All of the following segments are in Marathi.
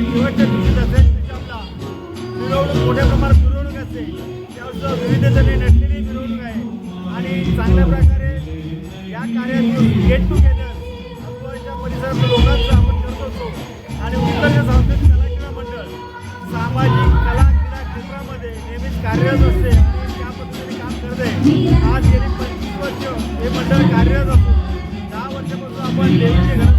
शेवटच्या दिवशी दसऱ्या दिवशी मिरवणूक मोठ्या प्रमाणात मिरवणूक असते त्यावर विविधतेने नटलेली मिरवणूक आहे आणि चांगल्या प्रकारे या कार्यातून गेट टुगेदर अकोल्याच्या परिसरातील लोकांचं आपण करत असतो आणि उत्तर सांस्कृतिक कला क्रीडा मंडळ सामाजिक कला क्रीडा क्षेत्रामध्ये नेहमीच कार्यरत असते आणि त्या पद्धतीने काम करते आज गेली पंचवीस वर्ष हे मंडळ कार्यरत असून दहा वर्षापासून आपण देवीची घरस्थापना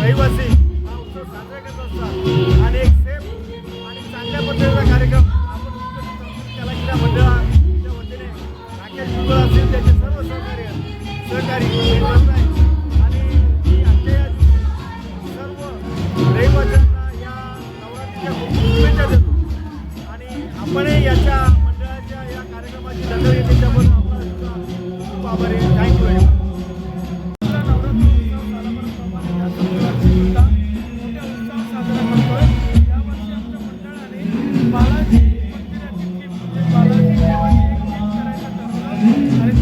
रहिवासी हा उत्सव साजरा करत असतात. आणि एक सेफ आणि चांगल्या पद्धतीचा कार्यक्रम आपण क्रीडा मंडळाच्या वतीने राकेश गुगल असतील त्याचे सर्व सहकार्य सहकारी आणि आमच्या या सर्व रहिवाशांना या नवरात्रीच्या खूप शुभेच्छा देतो. आणि आपण याच्या मंडळाच्या या कार्यक्रमाची दखल येते त्याबद्दल आपण खूप आभारी थँक्यू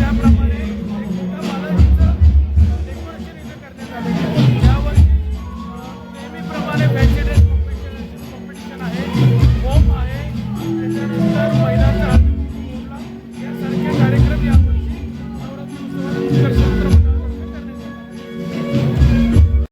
त्या